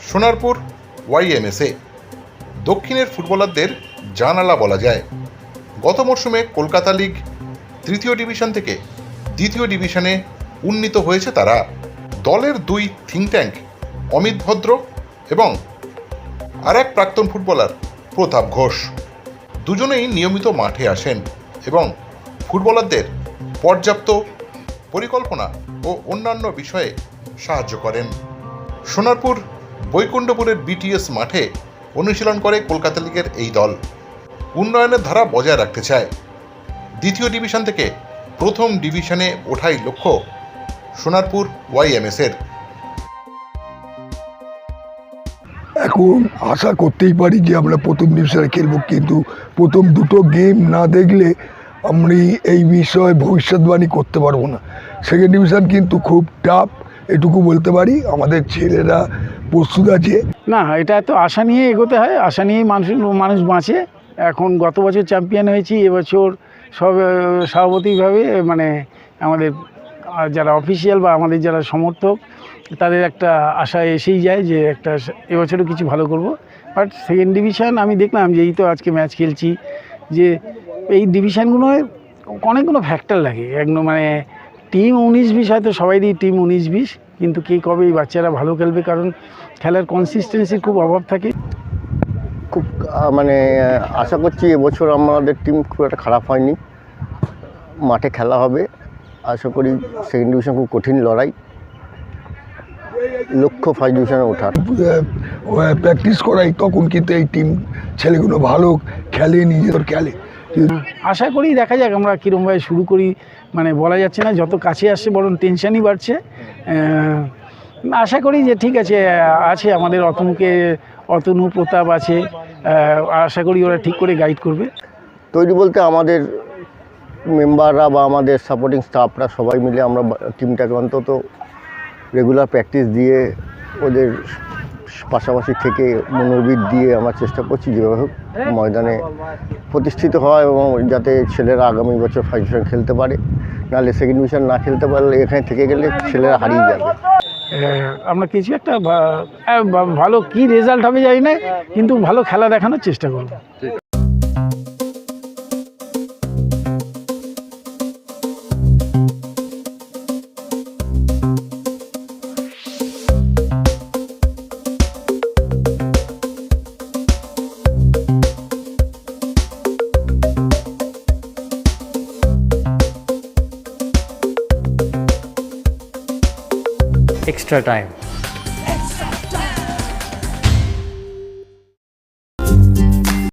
সোনারপুর ওয়াইএমএসএ দক্ষিণের ফুটবলারদের জানালা বলা যায়। গত মরশুমে কলকাতা লিগ তৃতীয় ডিভিশন থেকে দ্বিতীয় ডিভিশনে উন্নীত হয়েছে তারা। দলের দুই থিঙ্ক ট্যাঙ্ক অমিত ভদ্র এবং আর এক প্রাক্তন ফুটবলার, প্রতাপ ঘোষ। দুজনেই নিয়মিত মাঠে আসেন এবং ফুটবলারদের পর্যাপ্ত পরিকল্পনা ও অন্যান্য বিষয়ে সাহায্য করেন। সোনারপুর বৈকুণ্ঠপুরের বিটিএস মাঠে অনুশীলন করে কলকাতা লিগের এই দল। উন্নয়নের ধারা বজায় রাখতে চায়। দ্বিতীয় ডিভিশন থেকে প্রথম ডিভিশনে ওঠাই লক্ষ্য সোনারপুর ওয়াইএমএসের এখন আশা করতেই পারি যে আমরা প্রথম ডিভিশনে খেলব, কিন্তু প্রথম দুটো গেম না দেখলে আমি এই বিষয়ে ভবিষ্যৎবাণী করতে পারব না। সেকেন্ড ডিভিশন কিন্তু খুব টাফ এটুকু বলতে পারি। আমাদের ছেলেরা প্রস্তুত আছে? না, এটা তো আশা নিয়ে এগোতে হয়, আশা নিয়েই মানুষ মানুষ বাঁচে। এখন গত বছর চ্যাম্পিয়ন হয়েছি, এবছর সব স্বাভাবিকভাবে মানে আমাদের যারা অফিসিয়াল বা আমাদের যারা সমর্থক, তাদের একটা আশা এসেই যায় যে একটা এবছরও কিছু ভালো করব। বাট সেকেন্ড ডিভিশন আমি দেখলাম যে এই তো আজকে ম্যাচ খেলছি, যে এই ডিভিশনগুলোয় অনেকগুলো ফ্যাক্টর লাগে। একদম মানে টিম উনিশ বিশ হয়তো সবাইরই টিম উনিশ বিশ। কিন্তু কে কবে এই বাচ্চারা ভালো খেলবে? কারণ খেলার কনসিস্টেন্সির খুব অভাব থাকে। খুব মানে আশা করছি এবছর আমাদের টিম খুব একটা খারাপ হয়নি। মাঠে খেলা হবে। আশা করি সেকেন্ড ডিভিশন খুব কঠিন লড়াই। লক্ষ্য ফার্স্ট ডিভিশনে ওঠার। প্র্যাকটিস করাই তখন কিন্তু এই টিম ছেলেগুলো ভালো খেলে নিজেদের খেলে। আশা করি দেখা যাক আমরা কীরমভাবে শুরু করি। মানে বলা যাচ্ছে না, যত কাছে আসছে বরং টেনশনই বাড়ছে। আশা করি যে ঠিক আছে আছে আমাদের অতনুকে, অতনু প্রতাপ আছে। আশা করি ওরা ঠিক করে গাইড করবে। তৈরি বলতে আমাদের মেম্বাররা বা আমাদের সাপোর্টিং স্টাফরা সবাই মিলে আমরা টিমটাকে অন্তত রেগুলার প্র্যাকটিস দিয়ে ওদের পাশাপাশি থেকে মনোবিদ দিয়ে আমরা চেষ্টা করছি যেভাবে হোক ময়দানে প্রতিষ্ঠিত হয় এবং যাতে ছেলেরা আগামী বছর ফার্স্ট ডিভিশন খেলতে পারে। নাহলে সেকেন্ড ডিভিশন না খেলতে পারলে এখানে থেকে গেলে ছেলেরা হারিয়ে যাবে। আমরা কিছু একটা ভালো কি রেজাল্ট হবে জানি না, কিন্তু ভালো খেলা দেখানোর চেষ্টা করব। Extra time